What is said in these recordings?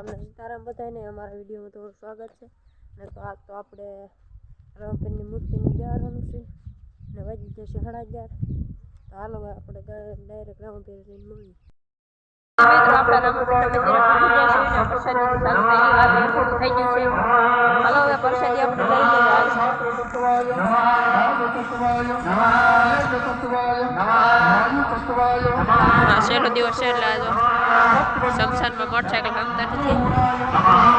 તમને સીતારામ બધાને અમારા વિડીયોમાં તમારું સ્વાગત છે. ને તો આ તો આપણે રામપીરની મૂર્તિની બેહારવાનું છે. ને વાગી જશે સાડા અગિયાર. તો હાલો આપણે ડાયરેક્ટ મૂવી રામપીરના આ છેલ્લો દિવસ છે એટલે શમશાનમાં મોટરસાયકલ કામતા નથી.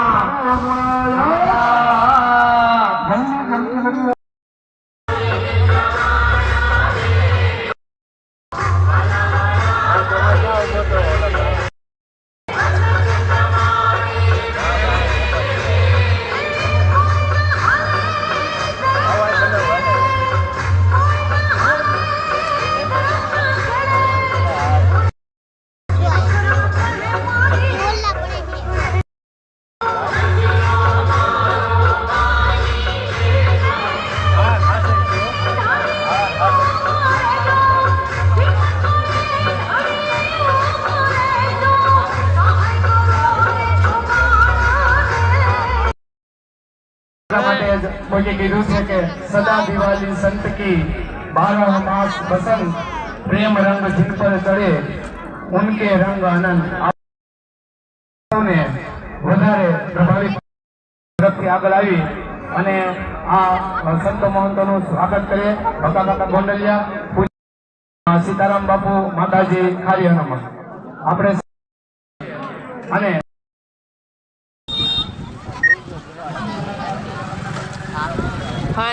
માટે કોઈએ કીધું છે કે સદા દિવાળી સંત કી બારહ માસ બસંત પ્રેમ રંગ જીન પર ચડે, ઉનકે રંગ આનંદ વધારે પ્રભાવિત તરફથી આગળ આવી અને આ સંત મહંતોનું સ્વાગત કરીએ ભકા કાકા ગોંડલિયા સીતારામ બાપુ માતાજી ખારિયાનામાં આપણે અને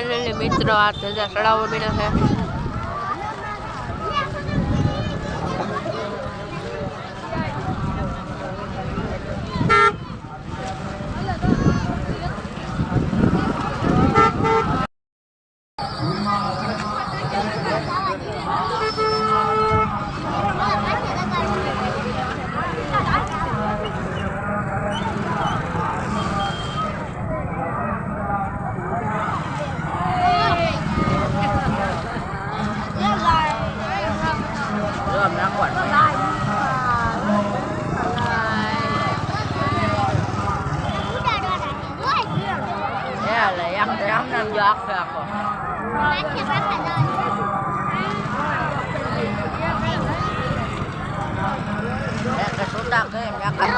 ફાઇનલી મિત્રો આ ધજા ચડાવવા મળ્યા છે. મિત્રો તો આપણે આપણે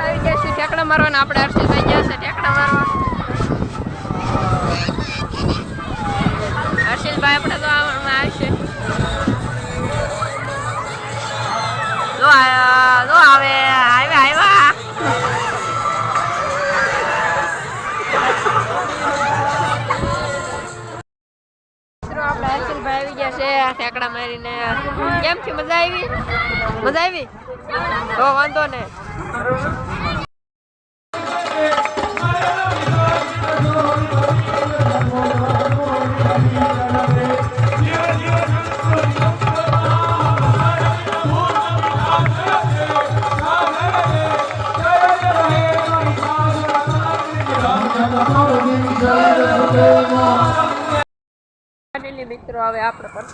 આવી છીએ ઠેકડા મારવાના આપણે આવી ગયા છે ઠેકડા મારીને. કેમ છે મજા આવી? મજા આવી? તો વાંધો ને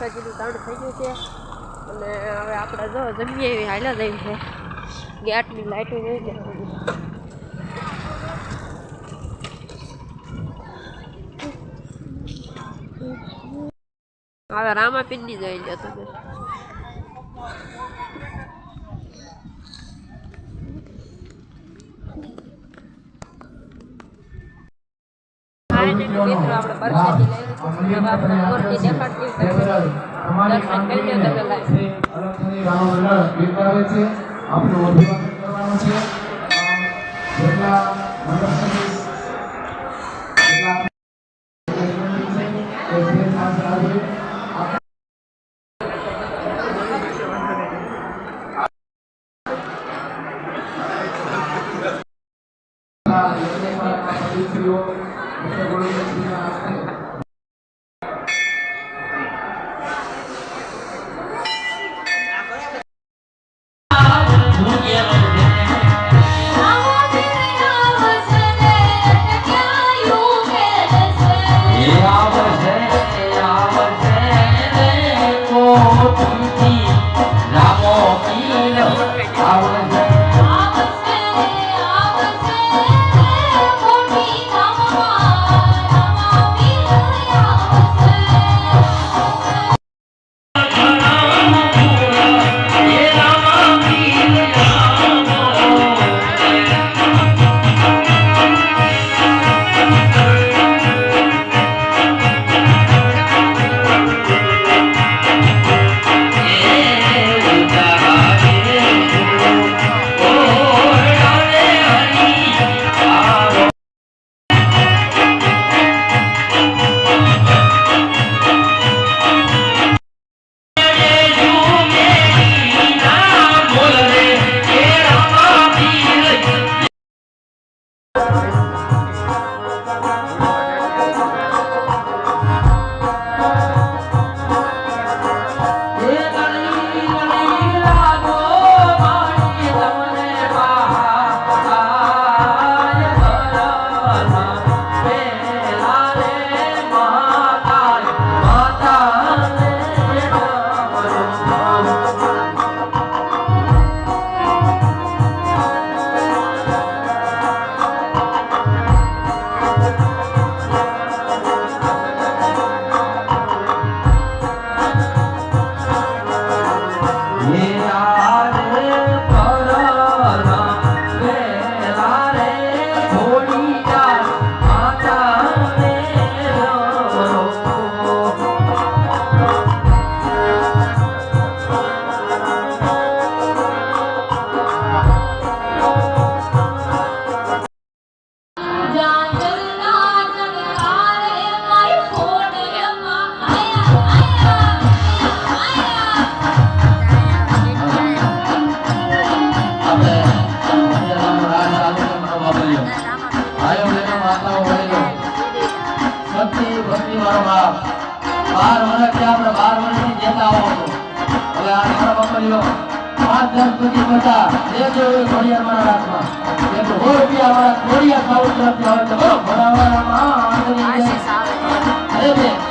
પરસાજીનું તાણ થઈ ગયું છે. અને હવે આપણે જો જમીએ એવી હાલ્યા જઈ છે. ગેટની લાઈટો જોઈ છે. હવે રામાપીરની જોઈ લો તમે. મિત્રો આપણે પરસાજી લઈ આપણે અભિવાદન કરવાનું છે જેટલા મંડળ સર્વિસ જેટલા સતી ભક્તિ મારો બાપ. બાર વર્ષથી આપણે બાર વર્ષથી જતા આવો છો હવે આ મારા વાપર્યો પાંચ દસ સુધી બધા દેજો એ ઘોડિયાર મારા હાથમાં. એક સો રૂપિયા મારા ઘોડિયાર સાઉથ તરફથી આવે છે બરાબર. અરે બેન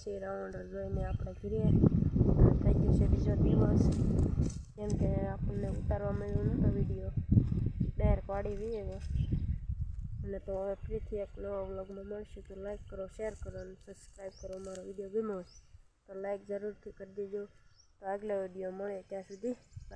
છીએ રાઉન્ડ જોઈને આપણે ઘીરે. થઈ ગયો છે બીજો દિવસ. કેમ કે આપણને ઉતારવા મળ્યો નહોતો વીડિયો ડાયરેક્ટ પાડી વીએ અને તો હવે ફરીથી એક નવા વ્લોગમાં મળશું. તો લાઈક કરો શેર કરો અને સબસ્ક્રાઈબ કરો. મારો વીડિયો ગમ્યો તો લાઈક જરૂરથી કરી દેજો. તો આગલા વીડિયો મળે ત્યાં સુધી.